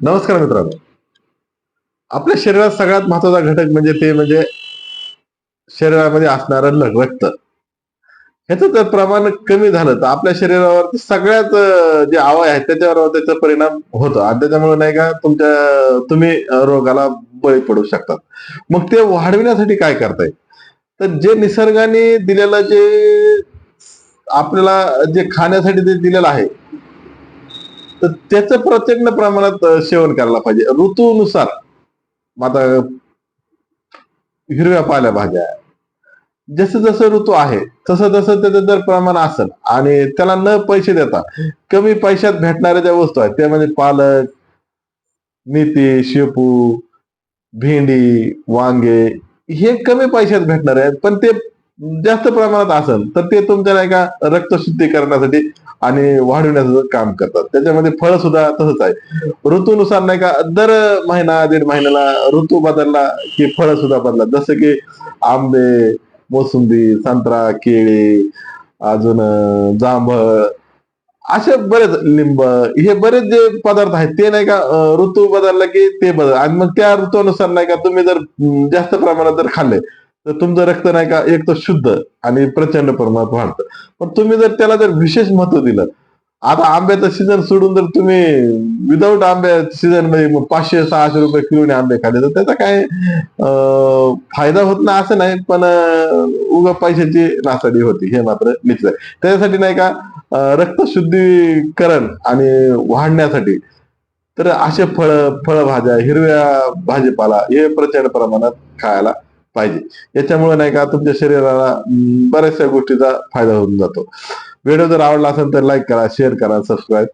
नमस्कार मित्रांनो. आपल्या शरीरात सगळ्यात महत्त्वाचा घटक म्हणजे ते म्हणजे शरीरामध्ये असणारं ल- रक्त. ह्याचं जर प्रमाण कमी झालं तर आपल्या शरीरावर सगळ्यात जे आवय आहेत त्याच्यावर त्याचा परिणाम होतो. आणि त्याच्यामुळे नाही का तुमच्या तुम्ही रोगाला बळी पडू शकतात मग ते वाढविण्यासाठी काय करताय? तर जे निसर्गाने दिलेलं जे आपल्याला जे खाण्यासाठी जे दिलेलं आहे तर त्याचं प्रचंड प्रमाणात सेवन करायला पाहिजे. ऋतूनुसार मग आता हिरव्या पालेभाज्या जसं जसं ऋतू आहे तसं तसं त्याचं जर प्रमाण असेल. आणि त्याला न पैसे देता कमी पैशात भेटणाऱ्या ज्या वस्तू आहेत त्या म्हणजे पालक मेथी शेपू भेंडी वांगे हे कमी पैशात भेटणार आहेत. पण ते जास्त प्रमाणात असेल तर ते तुमच्या नाही का रक्तशुद्धी करण्यासाठी आणि वाढवण्याचं काम करतात. त्याच्यामध्ये फळ सुद्धा तसंच आहे. ऋतूनुसार नाही का दर महिना दीड महिन्याला ऋतू बदलला की फळ सुद्धा बदलतात. जसं की आंबे मोसंबी संत्रा केळी अजून जांभळ असे बरेच लिंब हे बरेच जे पदार्थ आहेत ते नाही का ऋतू बदलला की ते बदल आणि मग त्या ऋतूनुसार नाही का तुम्ही जर जास्त प्रमाणात जर खाल्ले तर तुमचं रक्त नाही का एक तर शुद्ध आणि प्रचंड प्रमाणात वाढतं. पण तुम्ही जर त्याला जर विशेष महत्त्व दिलं आता आंब्याचा सीझन सोडून जर तुम्ही विदाऊट आंब्या सीझनमध्ये पाचशे सहाशे रुपये किलोने आंबे खाल्ले तर त्याचा काय फायदा होत ना असं नाही पण उगा पैशाची नासाडी होती हे मात्र निश्चित आहे. त्याच्यासाठी नाही का रक्तशुद्धीकरण आणि वाढण्यासाठी तर असे फळ फळभाज्या हिरव्या भाजीपाला हे प्रचंड प्रमाणात खायला पाहिजे. याच्यामुळे नाही का तुमच्या शरीराला बऱ्याचशा गोष्टीचा फायदा होऊन जातो. व्हिडिओ जर आवडला असेल तर लाईक करा शेअर करा सबस्क्राईब